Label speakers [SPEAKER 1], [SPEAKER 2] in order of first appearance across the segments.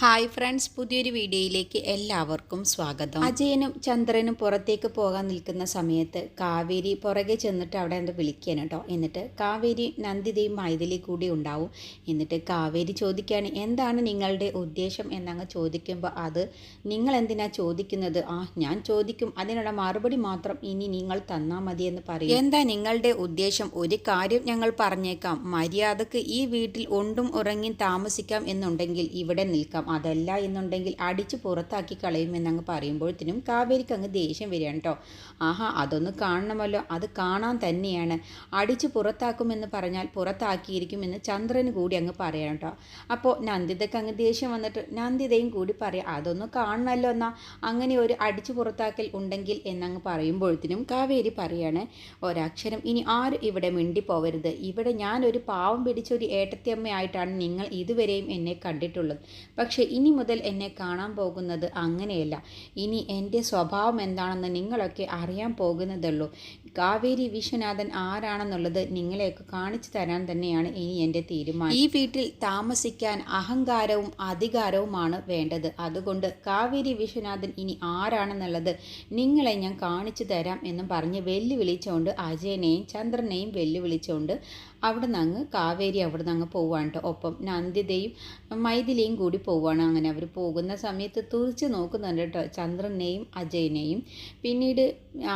[SPEAKER 1] Hi friends പുതിയൊരു വീഡിയോയിലേക്ക് എല്ലാവർക്കും സ്വാഗതം. അജയനും ചന്ദ്രനും പുറത്തേക്ക് പോകാൻ നിൽക്കുന്ന സമയത്ത് കാവേരി പുറകെ ചെന്നിട്ട് അവിടെ എന്താ വിളിക്കാനും കേട്ടോ. എന്നിട്ട് കാവേരി നന്ദിതയും മൈഥിലി കൂടി ഉണ്ടാവും. എന്നിട്ട് കാവേരി ചോദിക്കുകയാണ് എന്താണ് നിങ്ങളുടെ ഉദ്ദേശം? എന്നങ്ങ് ചോദിക്കുമ്പോൾ അത് നിങ്ങൾ എന്തിനാ ചോദിക്കുന്നത്? ആ ഞാൻ ചോദിക്കും. അതിനുള്ള മറുപടി മാത്രം ഇനി നിങ്ങൾ തന്നാൽ മതി എന്ന് പറയും. എന്താ നിങ്ങളുടെ ഉദ്ദേശം? ഒരു കാര്യം ഞങ്ങൾ പറഞ്ഞേക്കാം. മര്യാദയ്ക്ക് ഈ വീട്ടിൽ ഉണ്ടും ഉറങ്ങിയും താമസിക്കാം എന്നുണ്ടെങ്കിൽ ഇവിടെ നിൽക്കാം. അതല്ല എന്നുണ്ടെങ്കിൽ അടിച്ച് പുറത്താക്കി കളയുമെന്നങ്ങ് പറയുമ്പോഴത്തേനും കാവേരിക്ക് അങ്ങ് ദേഷ്യം വരികയാണ് കേട്ടോ ആഹാ അതൊന്ന് കാണണമല്ലോ. അത് കാണാൻ തന്നെയാണ്. അടിച്ച് പുറത്താക്കുമെന്ന് പറഞ്ഞാൽ പുറത്താക്കിയിരിക്കുമെന്ന് ചന്ദ്രന് കൂടി അങ്ങ് പറയണം കേട്ടോ അപ്പോൾ നന്ദിതയ്ക്ക് അങ്ങ് ദേഷ്യം വന്നിട്ട് നന്ദിതയും കൂടി പറയാം അതൊന്ന് കാണണമല്ലോ എന്നാൽ അങ്ങനെ ഒരു അടിച്ചു പുറത്താക്കൽ ഉണ്ടെങ്കിൽ എന്നങ്ങ് പറയുമ്പോഴത്തേനും കാവേരി പറയാണ് ഒരക്ഷരം ഇനി ആരും ഇവിടെ മിണ്ടിപ്പോവരുത്. ഇവിടെ ഞാനൊരു പാവം പിടിച്ച ഒരു ഏട്ടത്തിയമ്മയായിട്ടാണ് നിങ്ങൾ ഇതുവരെയും എന്നെ കണ്ടിട്ടുള്ളത്. പക്ഷേ ഇനി മുതൽ എന്നെ കാണാൻ പോകുന്നത് അങ്ങനെയല്ല. ഇനി എന്റെ സ്വഭാവം എന്താണെന്ന് നിങ്ങളൊക്കെ അറിയാൻ പോകുന്നതുള്ളൂ കാവേരി വിശ്വനാഥൻ ആരാണെന്നുള്ളത് നിങ്ങളെയൊക്കെ കാണിച്ചു തരാൻ തന്നെയാണ് ഇനി എന്റെ തീരുമാനം. ഈ വീട്ടിൽ താമസിക്കാൻ അഹങ്കാരവും അധികാരവുമാണ് വേണ്ടത്. അതുകൊണ്ട് കാവേരി വിശ്വനാഥൻ ഇനി ആരാണെന്നുള്ളത് നിങ്ങളെ ഞാൻ കാണിച്ചു തരാം എന്നും പറഞ്ഞ് വെല്ലുവിളിച്ചുകൊണ്ട് അജയനെയും ചന്ദ്രനെയും വെല്ലുവിളിച്ചുകൊണ്ട് അവിടെ നിന്ന് അങ്ങ് കാവേരി അവിടെ നിന്ന് അങ്ങ് പോവാണ് കേട്ടോ ഒപ്പം നന്ദിതയും മൈഥിലിയും കൂടി പോവുകയാണ് അങ്ങനെ അവർ പോകുന്ന സമയത്ത് തുറിച്ച് നോക്കുന്നുണ്ട് കേട്ടോ ചന്ദ്രനെയും അജയനെയും. പിന്നീട്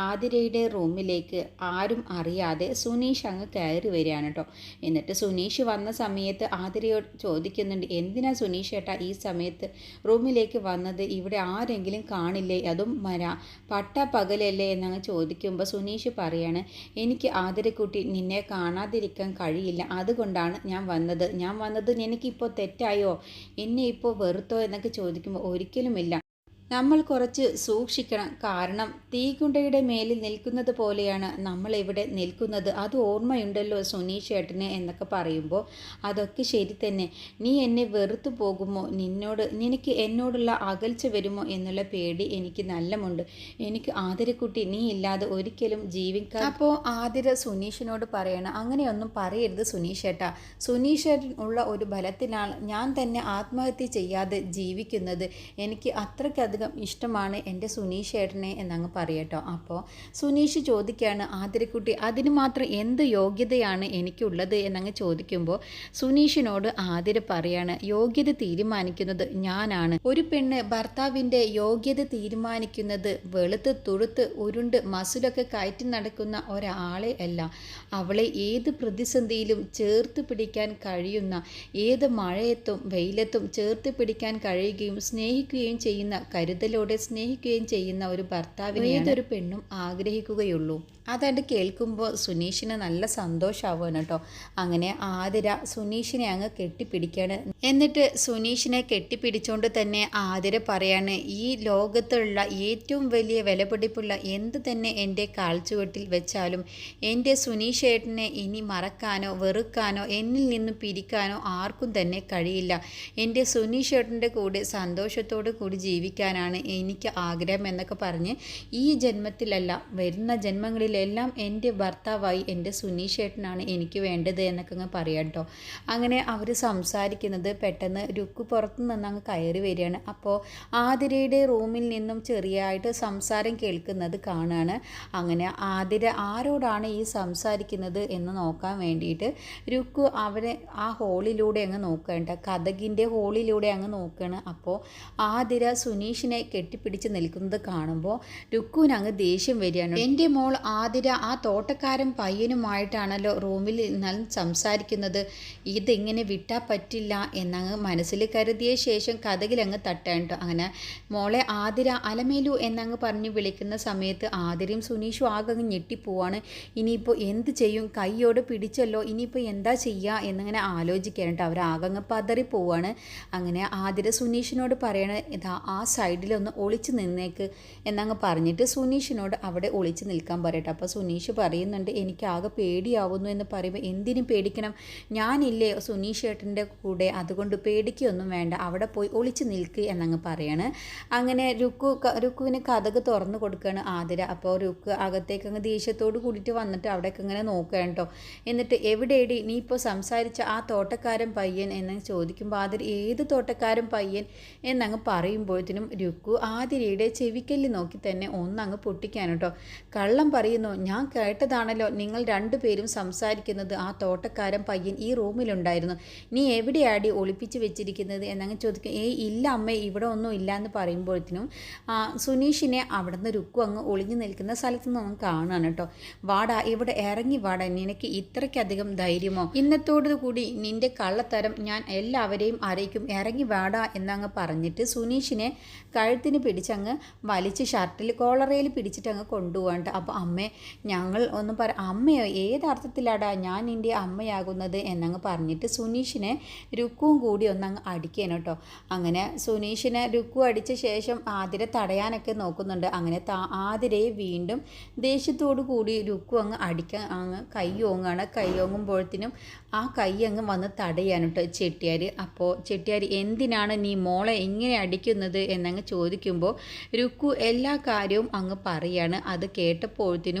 [SPEAKER 1] ആതിരയുടെ റൂമിലേക്ക് ആരും അറിയാതെ സുനീഷ് അങ്ങ് കയറി വരികയാണ് കേട്ടോ. എന്നിട്ട് സുനീഷ് വന്ന സമയത്ത് ആതിരയോട് ചോദിക്കുന്നുണ്ട് എന്തിനാ സുനീഷ് ഏട്ടാ ഈ സമയത്ത് റൂമിലേക്ക് വന്നത്? ഇവിടെ ആരെങ്കിലും കാണില്ലേ? അതും മര പട്ട പകലല്ലേ? എന്നങ്ങ് ചോദിക്കുമ്പോൾ സുനീഷ് പറയാണ് എനിക്ക് ആതിരക്കുട്ടി നിന്നെ കാണാതിരിക്കാൻ കഴിയില്ല. അതുകൊണ്ടാണ് ഞാൻ വന്നത്. ഞാൻ വന്നത് എനിക്കിപ്പോൾ തെറ്റായോ? എന്നെ ഇപ്പോൾ വെറുത്തോ? എന്നൊക്കെ ചോദിക്കുമ്പോൾ ഒരിക്കലുമില്ല. നമ്മൾ കുറച്ച് സൂക്ഷിക്കണം. കാരണം തീകുണ്ടയുടെ മേലിൽ നിൽക്കുന്നത് പോലെയാണ് നമ്മൾ ഇവിടെ നിൽക്കുന്നത്. അത് ഓർമ്മയുണ്ടല്ലോ സുനീഷ് എന്നൊക്കെ പറയുമ്പോൾ. അതൊക്കെ ശരി തന്നെ. നീ എന്നെ വെറുത്തു പോകുമോ? നിന്നോട് നിനക്ക് എന്നോടുള്ള അകൽച്ച വരുമോ എന്നുള്ള പേടി എനിക്ക് നല്ലമുണ്ട്. എനിക്ക് ആതിരക്കുട്ടി നീ ഇല്ലാതെ ഒരിക്കലും ജീവിക്കാൻ അപ്പോൾ ആതിര സുനീഷിനോട് പറയണം. അങ്ങനെയൊന്നും പറയരുത് സുനീഷ് ചേട്ടാ. സുനീഷ് ഉള്ള ഒരു ബലത്തിനാണ് ഞാൻ തന്നെ ആത്മഹത്യ ചെയ്യാതെ ജീവിക്കുന്നത്. എനിക്ക് അത്രയ്ക്കധികം അധികം ഇഷ്ടമാണ് എന്റെ സുനീഷ് ഏട്ടനെ എന്നങ്ങ് പറയട്ടോ. അപ്പോൾ സുനീഷ് ചോദിക്കുകയാണ് ആതിരക്കുട്ടി അതിന് മാത്രം എന്ത് യോഗ്യതയാണ് എനിക്കുള്ളത്? എന്നങ്ങ് ചോദിക്കുമ്പോൾ സുനീഷിനോട് ആതിര പറയാണ് യോഗ്യത തീരുമാനിക്കുന്നത് ഞാനാണ്. ഒരു പെണ്ണ് ഭർത്താവിന്റെ യോഗ്യത തീരുമാനിക്കുന്നത് വെളുത്ത് തുഴുത്ത് ഉരുണ്ട് മസിലൊക്കെ കയറ്റി നടക്കുന്ന ഒരാളെ അല്ല. അവളെ ഏത് പ്രതിസന്ധിയിലും ചേർത്ത് പിടിക്കാൻ കഴിയുന്ന ഏത് മഴയത്തും വെയിലത്തും ചേർത്ത് പിടിക്കാൻ കഴിയുകയും സ്നേഹിക്കുകയും ചെയ്യുന്ന കരുതലോടെ സ്നേഹിക്കുകയും ചെയ്യുന്ന ഒരു ഭർത്താവിനെ ഏതൊരു പെണ്ണും ആഗ്രഹിക്കുകയുള്ളൂ. അതാണ്ട് കേൾക്കുമ്പോൾ സുനീഷിന് നല്ല സന്തോഷമാവുകയാണ് കേട്ടോ. അങ്ങനെ ആതിര സുനീഷിനെ അങ്ങ് കെട്ടിപ്പിടിക്കുകയാണ്. എന്നിട്ട് സുനീഷിനെ കെട്ടിപ്പിടിച്ചുകൊണ്ട് തന്നെ ആതിര പറയാണ് ഈ ലോകത്തുള്ള ഏറ്റവും വലിയ വിലപിടിപ്പുള്ള എന്ത് തന്നെ എന്റെ കാൽച്ചുവട്ടിൽ വെച്ചാലും എന്റെ സുനീഷേട്ടനെ ഇനി മറക്കാനോ വെറുക്കാനോ എന്നിൽ നിന്ന് പിരിക്കാനോ ആർക്കും തന്നെ കഴിയില്ല. എന്റെ സുനീഷ് ഏട്ടന്റെ കൂടെ സന്തോഷത്തോടു കൂടി ജീവിക്കാനാണ് എനിക്ക് ആഗ്രഹം എന്നൊക്കെ പറഞ്ഞ് ഈ ജന്മത്തിലല്ല വരുന്ന ജന്മങ്ങളിലെല്ലാം എന്റെ ഭർത്താവായി എന്റെ സുനീഷ് ചേട്ടനാണ് എനിക്ക് വേണ്ടത് എന്നൊക്കെ അങ്ങ് പറയാം കേട്ടോ അങ്ങനെ അവർ സംസാരിക്കുന്നത് പെട്ടെന്ന് രുക്ക് പുറത്തു നിന്ന് അങ്ങ് കയറി വരികയാണ്. അപ്പോൾ ആതിരയുടെ റൂമിൽ നിന്നും ചെറിയായിട്ട് സംസാരം കേൾക്കുന്നത് കാണുകയാണ് അങ്ങനെ ആതിര ആരോടാണ് ഈ സംസാരിക്കുന്നത് എന്ന് നോക്കാൻ വേണ്ടിയിട്ട് രുക്ക് അവരെ ആ ഹോളിലൂടെ അങ്ങ് നോക്കേണ്ട കഥകിന്റെ ഹോളിലൂടെ അങ്ങ് നോക്കുകയാണ്. അപ്പോൾ ആതിര സുനീഷിനെ കെട്ടിപ്പിടിച്ച് നിൽക്കുന്നത് കാണുമ്പോൾ രുക്കുവിന് അങ്ങ് ദേഷ്യം വരികയാണ് എന്റെ മോൾ ആതിര ആ തോട്ടക്കാരൻ പയ്യനുമായിട്ടാണല്ലോ റൂമിൽ നിന്നാൽ സംസാരിക്കുന്നത്. ഇതെങ്ങനെ വിട്ടാൽ പറ്റില്ല എന്നങ്ങ് മനസ്സിൽ കരുതിയ ശേഷം കഥകിലങ്ങ് തട്ടേണ്ടു. അങ്ങനെ മോളെ ആതിര അലമേലു എന്നങ്ങ് പറഞ്ഞ് വിളിക്കുന്ന സമയത്ത് ആതിരയും സുനീഷും ആകെ അങ്ങ് ഞെട്ടിപ്പോവാണ്. ഇനിയിപ്പോൾ എന്ത് ചെയ്യും? കൈയോട് പിടിച്ചല്ലോ. ഇനിയിപ്പോൾ എന്താ ചെയ്യുക എന്നിങ്ങനെ ആലോചിക്കാനുണ്ട് അവർ ആകങ്ങ് പതറി പോവാണ്. അങ്ങനെ ആതിര സുനീഷിനോട് പറയണ ഇതാ ആ സൈഡിലൊന്ന് ഒളിച്ച് നിന്നേക്ക് എന്നങ്ങ് പറഞ്ഞിട്ട് സുനീഷിനോട് അവിടെ ഒളിച്ച് നിൽക്കാൻ പറയട്ടെ. അപ്പോൾ സുനീഷ് പറയുന്നുണ്ട് എനിക്ക് ആകെ പേടിയാവുന്നു എന്ന് പറയുമ്പോൾ എന്തിനും പേടിക്കണം. ഞാനില്ലേ സുനീഷ് ഏട്ടന്റെ കൂടെ അതുകൊണ്ട് പേടിക്കൊന്നും വേണ്ട. അവിടെ പോയി ഒളിച്ച് നിൽക്ക് എന്നങ്ങ് പറയാണ്. അങ്ങനെ രുക്കു രുക്കുവിന് കഥക് തുറന്നു കൊടുക്കുകയാണ് ആതിര. അപ്പോൾ രുക്ക് അകത്തേക്ക് അങ്ങ് ദേഷ്യത്തോട് കൂടിയിട്ട് വന്നിട്ട് അവിടേക്ക് ഇങ്ങനെ നോക്കുകയാണ് കേട്ടോ എന്നിട്ട് എവിടെയടി? നീ ഇപ്പോൾ സംസാരിച്ച ആ തോട്ടക്കാരൻ പയ്യൻ? എന്ന് ചോദിക്കുമ്പോൾ ആതിര ഏത് തോട്ടക്കാരൻ പയ്യൻ? എന്നങ്ങ് പറയുമ്പോഴത്തേനും രുക്കു ആതിരയുടെ ചെവിക്കല്ല് നോക്കി തന്നെ ഒന്നങ്ങ് പൊട്ടിക്കാൻ കേട്ടോ കള്ളം പറയുന്നു ഞാൻ കേട്ടതാണല്ലോ നിങ്ങൾ രണ്ടുപേരും സംസാരിക്കുന്നത്. ആ തോട്ടക്കാരൻ പയ്യൻ ഈ റൂമിലുണ്ടായിരുന്നു. നീ എവിടെയാടി ഒളിപ്പിച്ച് വെച്ചിരിക്കുന്നത്? എന്നങ്ങ് ചോദിക്കും. ഏയ് ഇല്ല അമ്മേ ഇവിടെ ഒന്നും ഇല്ല എന്ന് പറയുമ്പോഴത്തേനും സുനീഷിനെ അവിടെ നിന്ന് രുക്കു അങ്ങ് ഒളിഞ്ഞു നിൽക്കുന്ന സ്ഥലത്ത് നിന്ന് കാണാണ് കേട്ടോ. വാടാ ഇവിടെ ഇറങ്ങി വാടാ നിനക്ക് ഇത്രയ്ക്കധികം ധൈര്യമോ? ഇന്നത്തോടു കൂടി നിന്റെ കള്ളത്തരം ഞാൻ എല്ലാവരെയും അറിയിക്കും. ഇറങ്ങി വാടാ എന്നങ്ങ് പറഞ്ഞിട്ട് സുനീഷിനെ കഴുത്തിന് പിടിച്ചങ്ങ് വലിച്ച് ഷർട്ടിൽ കോളറയിൽ പിടിച്ചിട്ട് അങ്ങ് കൊണ്ടുപോകാണ്ട് അപ്പോൾ അമ്മേ ഞങ്ങൾ ഒന്ന് പറ അമ്മയോ ഏതർത്ഥത്തിലാടാ ഞാൻ നിന്റെ അമ്മയാകുന്നത് എന്നങ്ങ് പറഞ്ഞിട്ട് സുനീഷിനെ രുക്കുവും കൂടി ഒന്നങ്ങ് അടിക്കണം കേട്ടോ അങ്ങനെ സുനീഷിനെ രുക്കു അടിച്ച ശേഷം ആതിരെ തടയാനൊക്കെ നോക്കുന്നുണ്ട്. അങ്ങനെ താ ആതിരയെ വീണ്ടും ദേഷ്യത്തോടു കൂടി രുക്കു അങ്ങ് അടിക്കാൻ അങ്ങ് കൈ ഓങ്ങാണ്. കൈ ഓങ്ങുമ്പോഴത്തേനും ആ കൈ അങ്ങ് വന്ന് തടയാണ് കേട്ടോ ചെട്ടിയാർ അപ്പോൾ ചെട്ടിയാർ എന്തിനാണ് നീ മോളെ ഇങ്ങനെ അടിക്കുന്നത്? എന്നങ്ങ് ചോദിക്കുമ്പോൾ രുക്കു എല്ലാ കാര്യവും അങ്ങ് പറയാണ്. അത് കേട്ടപ്പോഴത്തേനും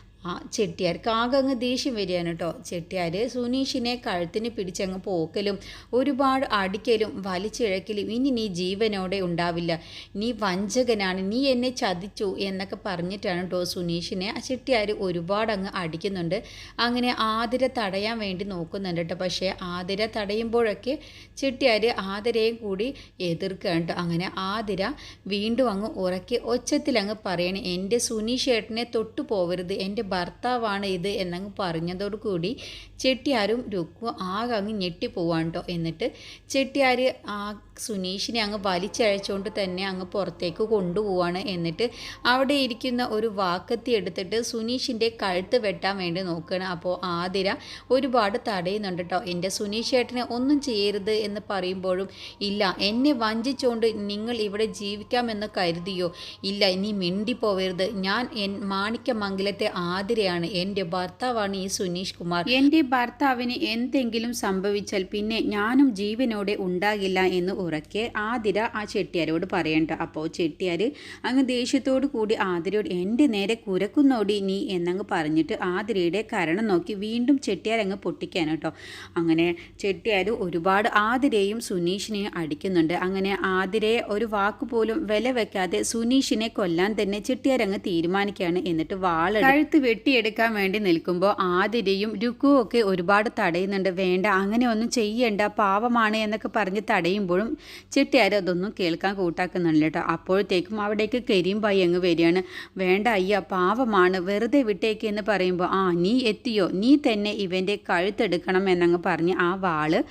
[SPEAKER 1] ആ ചെട്ടിയാർക്ക് ആകെ അങ്ങ് ദേഷ്യം വരികയാണ് കേട്ടോ ചെട്ടിയാർ സുനീഷിനെ കഴുത്തിന് പിടിച്ചങ്ങ് പോക്കലും ഒരുപാട് അടിക്കലും വലിച്ചിഴക്കലും. ഇനി നീ ജീവനോടെ ഉണ്ടാവില്ല. നീ വഞ്ചകനാണ്. നീ എന്നെ ചതിച്ചു എന്നൊക്കെ പറഞ്ഞിട്ടാണ് കേട്ടോ സുനീഷിനെ. ആ ചെട്ടിയാർ ഒരുപാട് അങ്ങ് അടിക്കുന്നുണ്ട്. അങ്ങനെ ആതിര തടയാൻ വേണ്ടി നോക്കുന്നുണ്ട് കേട്ടോ പക്ഷേ ആതിര തടയുമ്പോഴൊക്കെ ചെട്ടിയാർ ആതിരയും കൂടി എതിർക്കുകയാണ് അങ്ങനെ ആതിര വീണ്ടും അങ്ങ് ഉറക്കി ഒച്ചത്തിൽ അങ്ങ് പറയണേ എന്റെ സുനീഷ് ഏട്ടനെ തൊട്ടു പോവരുത് എന്റെ ഭർത്താവാണ് ഇത് എന്നങ്ങ് പറഞ്ഞതോടുകൂടി ചെട്ടിയാരും രുക്കു ആകെ അങ്ങ് ഞെട്ടിപ്പോവാണ് കേട്ടോ എന്നിട്ട് ചെട്ടിയാർ ആ സുനീഷിനെ അങ്ങ് വലിച്ചഴച്ചുകൊണ്ട് തന്നെ അങ്ങ് പുറത്തേക്ക് കൊണ്ടുപോവാണ് എന്നിട്ട് അവിടെ ഇരിക്കുന്ന ഒരു വാക്കത്തി എടുത്തിട്ട് സുനീഷിന്റെ കഴുത്ത് വെട്ടാൻ വേണ്ടി നോക്കുകയാണ്. അപ്പോൾ ആതിര ഒരുപാട് തടയുന്നുണ്ട് കേട്ടോ. എന്റെ സുനീഷ് ഏട്ടനെ ഒന്നും ചെയ്യരുത് എന്ന് പറയുമ്പോഴും ഇല്ല എന്നെ വഞ്ചിച്ചുകൊണ്ട് നിങ്ങൾ ഇവിടെ ജീവിക്കാമെന്ന് കരുതിയോ? ഇല്ല ഇനി മിണ്ടിപ്പോവരുത്. ഞാൻ എൻ മാണിക്യമംഗലത്തെ ആതിരയാണ്. എന്റെ ഭർത്താവാണ് ഈ സുനീഷ് കുമാർ. എന്റെ ഭർത്താവിന് എന്തെങ്കിലും സംഭവിച്ചാൽ പിന്നെ ഞാനും ജീവനോടെ ഉണ്ടാകില്ല എന്ന് ഉറക്കെ ആതിര ആ ചെട്ടിയാരോട് പറയണ്ട. അപ്പോൾ ചെട്ടിയാർ അങ്ങ് ദേഷ്യത്തോടു കൂടി ആതിരയോട് എന്റെ നേരെ കുരക്കുന്നോടി നീ എന്നങ്ങ് പറഞ്ഞിട്ട് ആതിരയുടെ കരണം നോക്കി വീണ്ടും ചെട്ടിയാർ അങ്ങ് പൊട്ടിക്കാൻ കേട്ടോ. അങ്ങനെ ചെട്ടിയാർ ഒരുപാട് ആതിരയും സുനീഷിനെയും അടിക്കുന്നുണ്ട്. അങ്ങനെ ആതിരയെ ഒരു വാക്ക് പോലും വില വെക്കാതെ സുനീഷിനെ കൊല്ലാൻ തന്നെ ചെട്ടിയാർ അങ്ങ് തീരുമാനിക്കുകയാണ് എന്നിട്ട് വാള കഴുത്ത് വെട്ടിയെടുക്കാൻ വേണ്ടി നിൽക്കുമ്പോൾ ആതിരയും രുക്കുവും ഒക്കെ ഒരുപാട് തടയുന്നുണ്ട്. വേണ്ട അങ്ങനെ ഒന്നും ചെയ്യണ്ട പാവമാണ് എന്നൊക്കെ പറഞ്ഞ് തടയുമ്പോഴും ചെട്ടിയാർ അതൊന്നും കേൾക്കാൻ കൂട്ടാക്കുന്നില്ല കേട്ടോ. അപ്പോഴത്തേക്കും അവിടേക്ക് കരീം ബായി അങ്ങ് വരികയാണ്. വേണ്ട അയ്യ പാവമാണ് വെറുതെ വിട്ടേക്ക് എന്ന് പറയുമ്പോൾ ആ നീ എത്തിയോ? നീ തന്നെ ഇവന്റെ കഴുത്തെടുക്കണം എന്നങ്ങ് പറഞ്ഞ് ആ വാൾ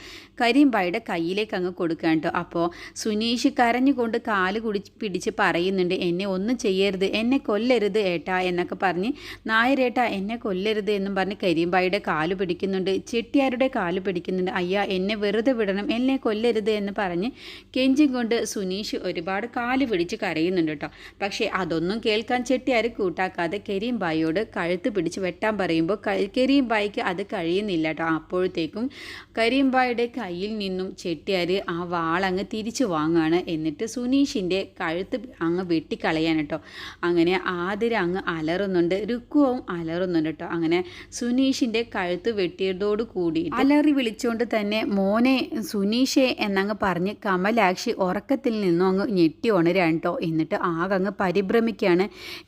[SPEAKER 1] കരീംബായിയുടെ കയ്യിലേക്ക് അങ്ങ് കൊടുക്കുകയാണ് കേട്ടോ. അപ്പോൾ സുനീഷ് കരഞ്ഞുകൊണ്ട് കാൽ കുടി പിടിച്ച് പറയുന്നുണ്ട് എന്നെ ഒന്നും ചെയ്യരുത് എന്നെ കൊല്ലരുത് ഏട്ടാ എന്നൊക്കെ പറഞ്ഞ് നായരേട്ടാ എന്നെ കൊല്ലരുത് എന്നും പറഞ്ഞ് കരീംബായിയുടെ കാൽ പിടിക്കുന്നുണ്ട്. ചെട്ടിയാരുടെ കാൽ പിടിക്കുന്നുണ്ട്. അയ്യാ എന്നെ വെറുതെ വിടണം എന്നെ കൊല്ലരുത് എന്ന് പറഞ്ഞ് കെഞ്ചും കൊണ്ട് സുനീഷ് ഒരുപാട് കാൽ പിടിച്ച് കരയുന്നുണ്ട് കേട്ടോ. പക്ഷേ അതൊന്നും കേൾക്കാൻ ചെട്ടിയാർ കൂട്ടാക്കാതെ കരീം ബായിയോട് കഴുത്ത് പിടിച്ച് വെട്ടാൻ പറയുമ്പോൾ കരീം ബായിക്ക് അത് കഴിയുന്നില്ല കേട്ടോ. അപ്പോഴത്തേക്കും കരീം ബായിയുടെ കയ്യിൽ നിന്നും ചെട്ടിയാർ ആ വാളങ്ങ് തിരിച്ചു വാങ്ങുകയാണ് എന്നിട്ട് സുനീഷിന്റെ കഴുത്ത് അങ്ങ് വെട്ടിക്കളയാൻ കേട്ടോ. അങ്ങനെ ആതിര അങ്ങ് അലറുന്നുണ്ട്. രുക്കുവും അലറുന്നുണ്ട് കേട്ടോ. അങ്ങനെ സുനീഷിന്റെ കഴുത്ത് വെട്ടിയതോട് കൂടി അലറി വിളിച്ചുകൊണ്ട് തന്നെ മോനെ സുനീഷെ എന്നങ്ങ് പറഞ്ഞ് കമലാക്ഷി ഉറക്കത്തിൽ നിന്നും അങ്ങ് ഞെട്ടി ഉണരാണ് കേട്ടോ എന്നിട്ട് ആകെ അങ്ങ് പരിഭ്രമിക്കുകയാണ്.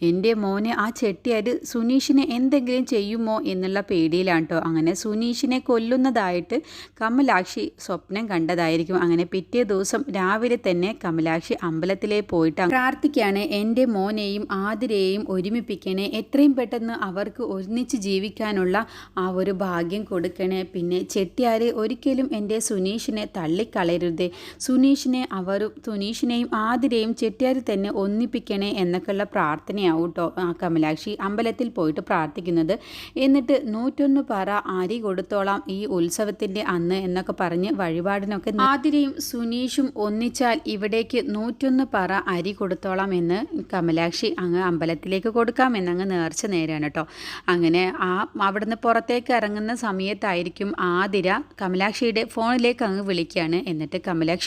[SPEAKER 1] എന്റെ മോനെ ആ ചെട്ടിയാർ സുനീഷിനെ എന്തെങ്കിലും ചെയ്യുമോ? എന്നുള്ള പേടിയിലാണ് കേട്ടോ അങ്ങനെ സുനീഷിനെ കൊല്ലുന്നതായിട്ട് കമലാക്ഷി സ്വപ്നം കണ്ടതായിരിക്കും. അങ്ങനെ പിറ്റേ ദിവസം രാവിലെ തന്നെ കമലാക്ഷി അമ്പലത്തിലെ പോയിട്ട് പ്രാർത്ഥിക്കുകയാണ്. എന്റെ മോനെയും ആതിരയെയും ഒരുമിപ്പിക്കണേ. എത്രയും പെട്ടെന്ന് അവർക്ക് ഒരുമിച്ച് ജീവിക്കാനുള്ള ആ ഒരു ഭാഗ്യം കൊടുക്കണേ. പിന്നെ ചെട്ടിയാർ ഒരിക്കലും എന്റെ സുനീഷിനെ തള്ളിക്കളയരുതേ. സുനീഷിനെ അവരും സുനീഷിനെയും ആതിരയും ചെട്ടിയാരി തന്നെ ഒന്നിപ്പിക്കണേ എന്നൊക്കെയുള്ള പ്രാർത്ഥനയാവും കേട്ടോ കമലാക്ഷി അമ്പലത്തിൽ പോയിട്ട് പ്രാർത്ഥിക്കുന്നത്. എന്നിട്ട് നൂറ്റൊന്ന് പറ അരി കൊടുത്തോളാം ഈ ഉത്സവത്തിന്റെ അന്ന് എന്നൊക്കെ പറഞ്ഞ് വഴിപാടിനൊക്കെ ആതിരയും സുനീഷും ഒന്നിച്ചാൽ ഇവിടേക്ക് നൂറ്റൊന്ന് പറ അരി കൊടുത്തോളാം എന്ന് കമലാക്ഷി അങ്ങ് അമ്പലത്തിലേക്ക് കൊടുക്കാം എന്നങ്ങ് നേർച്ച നേരാണ് കേട്ടോ അങ്ങനെ ആ അവിടുന്ന് പുറത്തേക്ക് ഇറങ്ങുന്ന സമയത്തായിരിക്കും ആതിര കമലാക്ഷിയുടെ ഫോണിലേക്ക് അങ്ങ് വിളിക്കുകയാണ് എന്നിട്ട്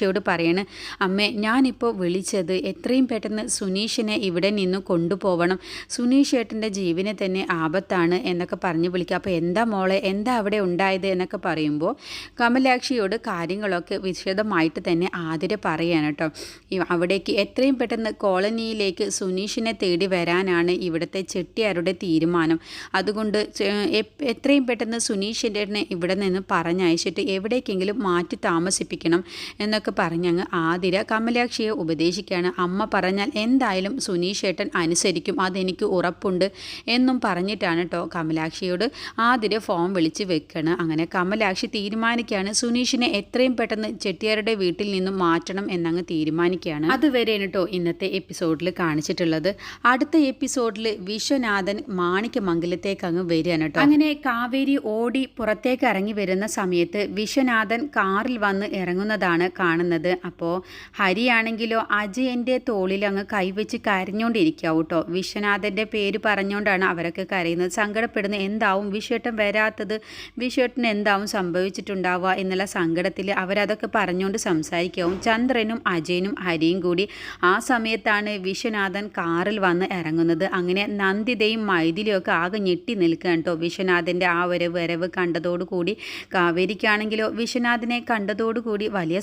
[SPEAKER 1] കമലാക്ഷിയോട് പറയണ് അമ്മേ ഞാനിപ്പോൾ വിളിച്ചത് എത്രയും പെട്ടെന്ന് സുനീഷിനെ ഇവിടെ നിന്ന് കൊണ്ടുപോകണം സുനീഷ് ഏട്ടന്റെ ജീവനെ തന്നെ ആപത്താണ് എന്നൊക്കെ പറഞ്ഞ് വിളിക്കുക അപ്പോൾ എന്താ മോളെ എന്താ അവിടെ ഉണ്ടായത്? എന്നൊക്കെ പറയുമ്പോൾ കമലാക്ഷിയോട് കാര്യങ്ങളൊക്കെ വിശദമായിട്ട് തന്നെ ആതിര പറയാണ് കേട്ടോ. അവിടേക്ക് എത്രയും പെട്ടെന്ന് കോളനിയിലേക്ക് സുനീഷിനെ തേടി വരാനാണ് ഇവിടുത്തെ ചെട്ടിയാരുടെ തീരുമാനം. അതുകൊണ്ട് എത്രയും പെട്ടെന്ന് സുനീഷിന്റെ ഇവിടെ നിന്ന് പറഞ്ഞയച്ചിട്ട് എവിടേക്കെങ്കിലും മാറ്റി താമസിപ്പിക്കണം എന്നൊക്കെ പറഞ്ഞങ്ങ് ആതിര കമലാക്ഷിയെ ഉപദേശിക്കുകയാണ്. അമ്മ പറഞ്ഞാൽ എന്തായാലും സുനീഷ് ഏട്ടൻ അനുസരിക്കും അതെനിക്ക് ഉറപ്പുണ്ട് എന്നും പറഞ്ഞിട്ടാണ് കേട്ടോ കമലാക്ഷിയോട് ആതിര ഫോം വിളിച്ച് വെക്കണം. അങ്ങനെ കമലാക്ഷി തീരുമാനിക്കുകയാണ്. സുനീഷിനെ എത്രയും പെട്ടെന്ന് ചെട്ടിയാരുടെ വീട്ടിൽ നിന്നും മാറ്റണം എന്നങ്ങ് തീരുമാനിക്കുകയാണ്. അതുവരെയാണ് കേട്ടോ ഇന്നത്തെ എപ്പിസോഡിൽ കാണിച്ചിട്ടുള്ളത്. അടുത്ത എപ്പിസോഡിൽ വിശ്വനാഥൻ മാണിക്യമംഗലത്തേക്ക് അങ്ങ് വരികയാണ് കേട്ടോ അങ്ങനെ കാവേരി ഓടി പുറത്തേക്ക് ഇറങ്ങി വരുന്ന സമയത്ത് വിശ്വനാഥൻ കാറിൽ വന്ന് ഇറങ്ങുന്നതാണ് കാണുന്നത്. അപ്പോൾ ഹരിയാണെങ്കിലോ അജയന്റെ തോളിൽ അങ്ങ് കൈവച്ച് കരഞ്ഞുകൊണ്ടിരിക്കുക കേട്ടോ വിശ്വനാഥന്റെ പേര് പറഞ്ഞുകൊണ്ടാണ് അവരൊക്കെ കരയുന്നത്. സങ്കടപ്പെടുന്നത് എന്താവും? വിഷേട്ടൻ വരാത്തത് വിശ്വട്ടന് എന്താവും? സംഭവിച്ചിട്ടുണ്ടാവുക എന്നുള്ള സങ്കടത്തിൽ അവരതൊക്കെ പറഞ്ഞുകൊണ്ട് സംസാരിക്കാവും. ചന്ദ്രനും അജയനും ഹരിയും കൂടി ആ സമയത്താണ് വിശ്വനാഥൻ കാറിൽ വന്ന് ഇറങ്ങുന്നത്. അങ്ങനെ നന്ദിതയും മൈഥിലിയും ഒക്കെ ആകെ ഞെട്ടി നിൽക്കുക കേട്ടോ വിശ്വനാഥന്റെ ആ ഒരു വരവ് കണ്ടതോടുകൂടി കാവേരിക്കാണെങ്കിലോ വിശ്വനാഥനെ കണ്ടതോടുകൂടി വലിയ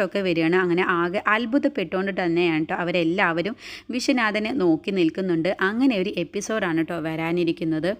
[SPEAKER 1] സന്തോഷമൊക്കെ വരികയാണ്. അങ്ങനെ ആകെ അത്ഭുതപ്പെട്ടുകൊണ്ട് തന്നെയാണ് കേട്ടോ അവരെല്ലാവരും വിശ്വനാഥനെ നോക്കി നിൽക്കുന്നുണ്ട്. അങ്ങനെ ഒരു എപ്പിസോഡാണ് കേട്ടോ വരാനിരിക്കുന്നത്.